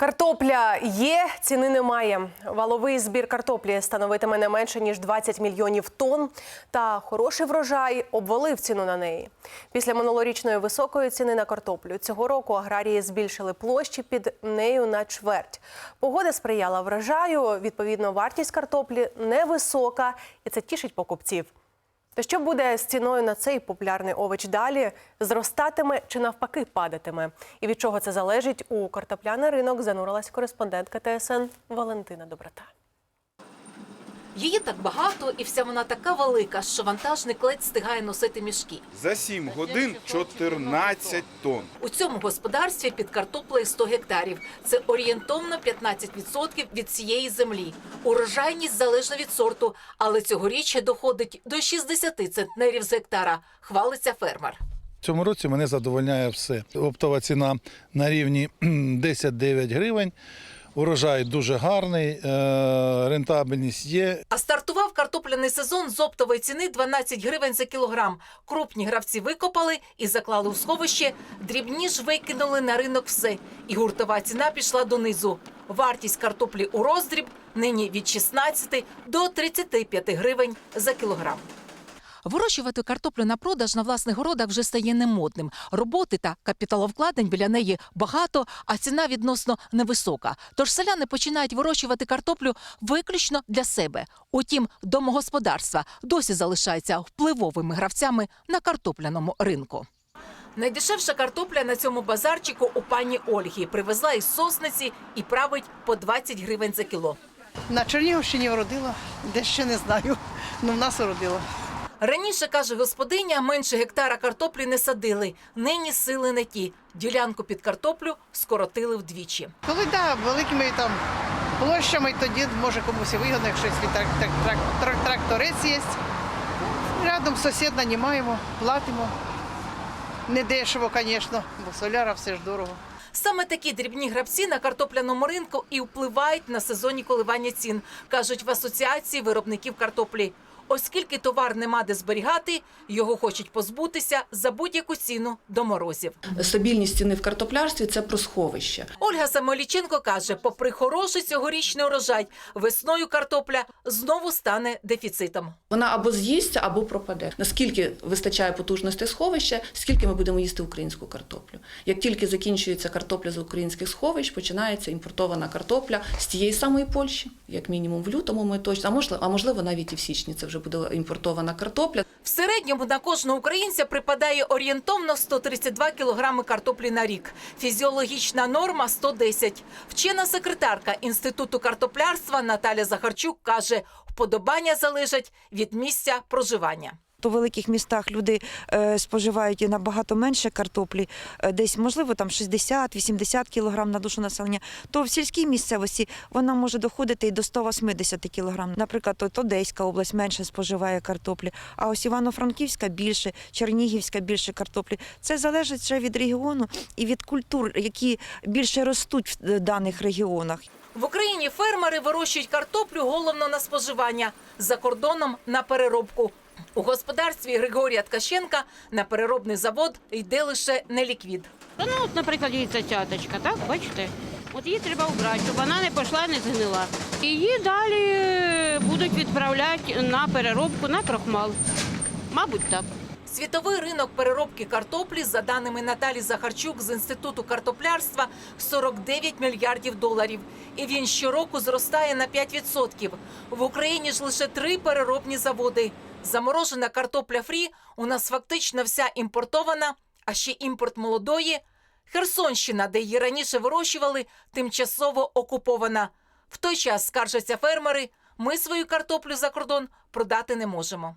Картопля є, ціни немає. Валовий збір картоплі становитиме не менше ніж 20 мільйонів тонн. Та хороший врожай обвалив ціну на неї. Після минулорічної високої ціни на картоплю цього року аграрії збільшили площі під нею на чверть. Погода сприяла врожаю. Відповідно, вартість картоплі невисока, і це тішить покупців. То що буде з ціною на цей популярний овоч далі? Зростатиме чи навпаки падатиме? І від чого це залежить? У картопляний ринок занурилась кореспондентка ТСН Валентина Доброта. Її так багато, і вся вона така велика, що вантажник ледь встигає носити мішки. За 7 годин 14 тонн. У цьому господарстві під картоплею 100 гектарів. Це орієнтовно 15% від цієї землі. Урожайність залежна від сорту, але цьогоріч доходить до 60 центнерів з гектара. Хвалиться фермер. В цьому році мене задовольняє все. Оптова ціна на рівні 10-9 гривень. Урожай дуже гарний, е, рентабельність є. А стартував картопляний сезон з оптової ціни 12 гривень за кілограм. Крупні гравці викопали і заклали у сховище. Дрібні ж викинули на ринок все. І гуртова ціна пішла донизу. Вартість картоплі у роздріб нині від 16 до 35 гривень за кілограм. Вирощувати картоплю на продаж на власних городах вже стає немодним. Роботи та капіталовкладень біля неї багато, а ціна відносно невисока. Тож селяни починають вирощувати картоплю виключно для себе. Утім, домогосподарства досі залишаються впливовими гравцями на картопляному ринку. Найдешевша картопля на цьому базарчику у пані Ольги привезла із сосниці і править по 20 гривень за кіло. На Чернігівщині вродила, де ще не знаю. Ну в нас вродила. Раніше, каже господиня, менше гектара картоплі не садили. Нині сили не ті. Ділянку під картоплю скоротили вдвічі. Коли да, великими там площами, тоді може комусь і вигодно, якщо тракторець є. Рядом сусід нанімаємо, платимо. Не дешево, звісно, бо соляра все ж дорого. Саме такі дрібні грабці на картопляному ринку і впливають на сезонні коливання цін, кажуть в асоціації виробників картоплі. Оскільки товар нема де зберігати, його хочуть позбутися за будь-яку ціну до морозів. Стабільність ціни в картоплярстві це про сховище. Ольга Самоліченко каже, попри хороший цьогорічний урожай, весною картопля знову стане дефіцитом. Вона або з'їсться, або пропаде. Наскільки вистачає потужності сховища, скільки ми будемо їсти українську картоплю. Як тільки закінчується картопля з українських сховищ, починається імпортована картопля з тієї самої Польщі, як мінімум в лютому ми точно, а можливо, а можливо навіть і в січні це вже буде імпортована картопля. В середньому на кожного українця припадає орієнтовно 132 кілограми картоплі на рік. Фізіологічна норма 110. Вчена секретарка Інституту картоплярства Наталя Захарчук каже, вподобання залежать від місця проживання. То в великих містах люди е, споживають набагато менше картоплі, е, десь можливо там 60-80 кілограм на душу населення. То в сільській місцевості вона може доходити і до 180 кілограм. Наприклад, от Одеська область менше споживає картоплі, а ось Івано-Франківська більше, Чернігівська більше картоплі. Це залежить ще від регіону і від культур, які більше ростуть в е, даних регіонах. В Україні фермери вирощують картоплю головно на споживання, за кордоном на переробку. У господарстві Григорія Ткаченка на переробний завод йде лише неліквід. Та Ну, от, наприклад, дивіться цяточка, так, бачите? От її треба вбрати, щоб вона не пішла, не згнила. Її далі е, будуть відправляти на переробку, на крохмал. Мабуть, так. Світовий ринок переробки картоплі, за даними Наталі Захарчук з інституту картоплярства, 49 мільярдів доларів. І він щороку зростає на 5%. В Україні ж лише три переробні заводи. Заморожена картопля фрі у нас фактично вся імпортована, а ще імпорт молодої. Херсонщина, де її раніше вирощували, тимчасово окупована. В той час скаржаться фермери. Ми свою картоплю за кордон продати не можемо.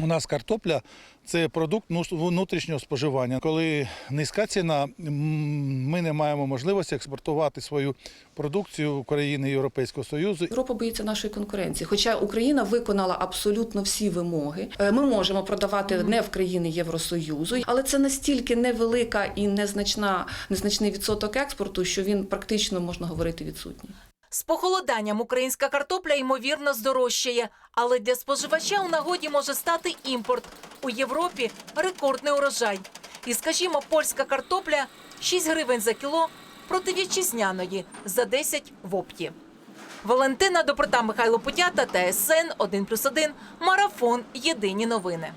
У нас картопля це продукт ну, внутрішнього споживання. Коли низька ціна, ми не маємо можливості експортувати свою продукцію в країни Європейського Союзу. Європа боїться нашої конкуренції. Хоча Україна виконала абсолютно всі вимоги. Е, Ми можемо продавати не в країни Євросоюзу, але це настільки невелика і незначна, незначний відсоток експорту, що він практично можна говорити відсутній. З похолоданням українська картопля ймовірно здорожчає, але для споживача у нагоді може стати імпорт. У Європі рекордний урожай. І, скажімо, польська картопля 6 гривень за кіло проти вітчизняної за 10 в опті. Валентина Доброта, Михайло Путята та СН 1+,1. Марафон. Єдині новини.